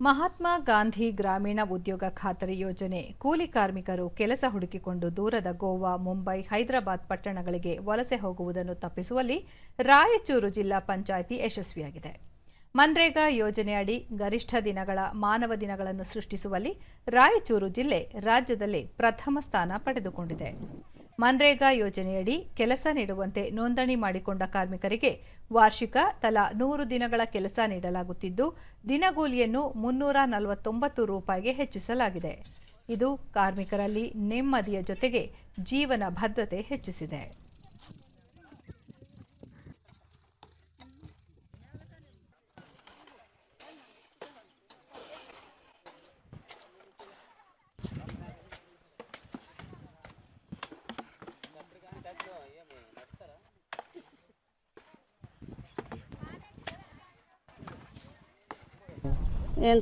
ಮಹಾತ್ಮ ಗಾಂಧಿ ಗ್ರಾಮೀಣ ಉದ್ಯೋಗ ಖಾತರಿ ಯೋಜನೆ. ಕೂಲಿ ಕಾರ್ಮಿಕರು ಕೆಲಸ ಹುಡುಕಿಕೊಂಡು ದೂರದ ಗೋವಾ, ಮುಂಬೈ, ಹೈದರಾಬಾದ್ ಪಟ್ಟಣಗಳಿಗೆ ವಲಸೆ ಹೋಗುವುದನ್ನು ತಪ್ಪಿಸುವಲ್ಲಿ ರಾಯಚೂರು ಜಿಲ್ಲಾ ಪಂಚಾಯಿತಿ ಯಶಸ್ವಿಯಾಗಿದೆ. ಮನ್ರೇಗಾ ಯೋಜನೆಯಡಿ ಗರಿಷ್ಠ ದಿನಗಳ ಮಾನವ ದಿನಗಳನ್ನು ಸೃಷ್ಟಿಸುವಲ್ಲಿ ರಾಯಚೂರು ಜಿಲ್ಲೆ ರಾಜ್ಯದಲ್ಲಿ ಪ್ರಥಮ ಸ್ಥಾನ ಪಡೆದುಕೊಂಡಿದೆ. ಮನ್ರೇಗಾ ಯೋಜನೆಯಡಿ ಕೆಲಸ ನೀಡುವಂತೆ ನೋಂದಣಿ ಮಾಡಿಕೊಂಡ ಕಾರ್ಮಿಕರಿಗೆ ವಾರ್ಷಿಕ ತಲಾ ನೂರು ದಿನಗಳ ಕೆಲಸ ನೀಡಲಾಗುತ್ತಿದ್ದು, ದಿನಗೂಲಿಯನ್ನು ಮುನ್ನೂರ ನಲವತ್ತೊಂಬತ್ತು ರೂಪಾಯಿಗೆ ಹೆಚ್ಚಿಸಲಾಗಿದೆ. ಇದು ಕಾರ್ಮಿಕರಲ್ಲಿ ನೆಮ್ಮದಿಯ ಜೊತೆಗೆ ಜೀವನ ಭದ್ರತೆ ಹೆಚ್ಚಿಸಿದೆ.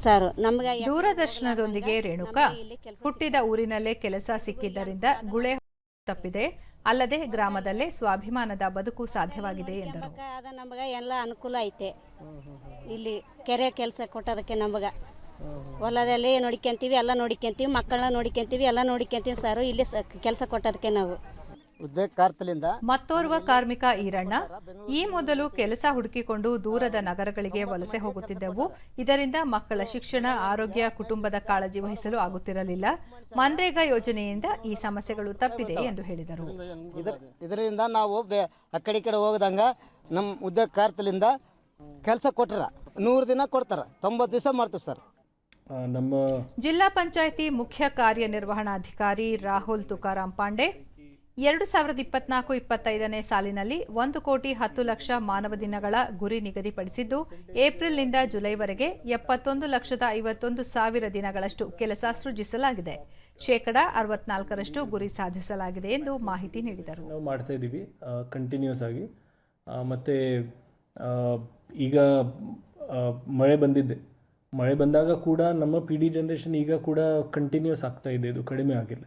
ಸಾರು? ನಮ್ಗೆ ದೂರದರ್ಶನದೊಂದಿಗೆ ರೇಣುಕಾ ಹುಟ್ಟಿದ ಊರಿನಲ್ಲೇ ಕೆಲಸ ಸಿಕ್ಕಿದ್ದರಿಂದ ಗುಳೆ ತಪ್ಪಿದೆ. ಅಲ್ಲದೆ ಗ್ರಾಮದಲ್ಲೇ ಸ್ವಾಭಿಮಾನದ ಬದುಕು ಸಾಧ್ಯವಾಗಿದೆ ಎಂದರು. ಅದ ನಮ್ಗೆ ಎಲ್ಲ ಅನುಕೂಲ ಐತೆ. ಇಲ್ಲಿ ಕೆರೆ ಕೆಲಸ ಕೊಟ್ಟದಕ್ಕೆ ನಮ್ಗೆ. ಹೊಲದಲ್ಲಿ ನೋಡ್ಕೊಂತೀವಿ ಎಲ್ಲ ನೋಡ್ಕೊಂತೀವಿ ಮಕ್ಕಳನ್ನ ನೋಡ್ಕೊಂತೀವಿ ಎಲ್ಲ ನೋಡ್ಕೊಂತೀವಿ ಸಾರು. ಇಲ್ಲಿ ಕೆಲಸ ಕೊಟ್ಟದಕ್ಕೆ ನಾವು. ಉದ್ಯೋಗ ಕಾರ್ತಲಿಂದ ಮತ್ತೋರ್ವ ಕಾರ್ಮಿಕ ಈರಣ್ಣ ಈ ಮೊದಲು ಕೆಲಸ ಹುಡುಕಿಕೊಂಡು ದೂರದ ನಗರಗಳಿಗೆ ವಲಸೆ ಹೋಗುತ್ತಿದ್ದೆವು. ಇದರಿಂದ ಮಕ್ಕಳ ಶಿಕ್ಷಣ ಆರೋಗ್ಯ ಕುಟುಂಬದ ಕಾಳಜಿ ವಹಿಸಲು ಆಗುತ್ತಿರಲಿಲ್ಲ. ಮನ್ರೇಗಾ ಯೋಜನೆಯಿಂದ ಈ ಸಮಸ್ಯೆಗಳು ತಪ್ಪಿದೆ ಎಂದು ಹೇಳಿದರು. ಇದ್ರ ಇದರಿಂದ ನಾವು ಬೇ ಆ ಕಡೆ ಈ ಕಡೆ ಹೋಗದಂಗ ನಮ್ಮ ಉದ್ಯೋಗ ಕಾರ್ತಲಿಂದ ಕೆಲಸ ಕೊಟ್ರ. ನೂರು ದಿನ ಕೊಡ್ತಾರ. ತೊಂಬತ್ತು ದಿವಸ ಮಾಡ್ತೀವಿ ಸರ್. ನಮ್ಮ ಜಿಲ್ಲಾ ಪಂಚಾಯಿತಿ ಮುಖ್ಯ ಕಾರ್ಯನಿರ್ವಹಣಾಧಿಕಾರಿ ರಾಹುಲ್ ತುಕಾರಾಂ ಪಾಂಡೆ ಎರಡು ಸಾವಿರದ ಇಪ್ಪತ್ನಾಲ್ಕು ಇಪ್ಪತ್ತೈದನೇ ಸಾಲಿನಲ್ಲಿ ಒಂದು ಕೋಟಿ ಹತ್ತು ಲಕ್ಷ ಮಾನವ ದಿನಗಳ ಗುರಿ ನಿಗದಿಪಡಿಸಿದ್ದು, ಏಪ್ರಿಲ್ನಿಂದ ಜುಲೈವರೆಗೆ ಎಪ್ಪತ್ತೊಂದು ಲಕ್ಷದ ಐವತ್ತೊಂದು ಸಾವಿರ ದಿನಗಳಷ್ಟು ಕೆಲಸ ಸೃಜಿಸಲಾಗಿದೆ. ಶೇಕಡ ಅರವತ್ನಾಲ್ಕರಷ್ಟು ಗುರಿ ಸಾಧಿಸಲಾಗಿದೆ ಎಂದು ಮಾಹಿತಿ ನೀಡಿದರು. ನಾವು ಮಾಡ್ತಾ ಇದ್ದೀವಿ ಕಂಟಿನ್ಯೂಸ್ ಆಗಿ. ಮತ್ತು ಈಗ ಮಳೆ ಬಂದಿದ್ದೆ. ಮಳೆ ಬಂದಾಗ ಕೂಡ ನಮ್ಮ ಪಿ ಡಿ ಜನ್ರೇಷನ್ ಈಗ ಕೂಡ ಕಂಟಿನ್ಯೂಸ್ ಆಗ್ತಾ ಇದೆ. ಇದು ಕಡಿಮೆ ಆಗಿಲ್ಲ.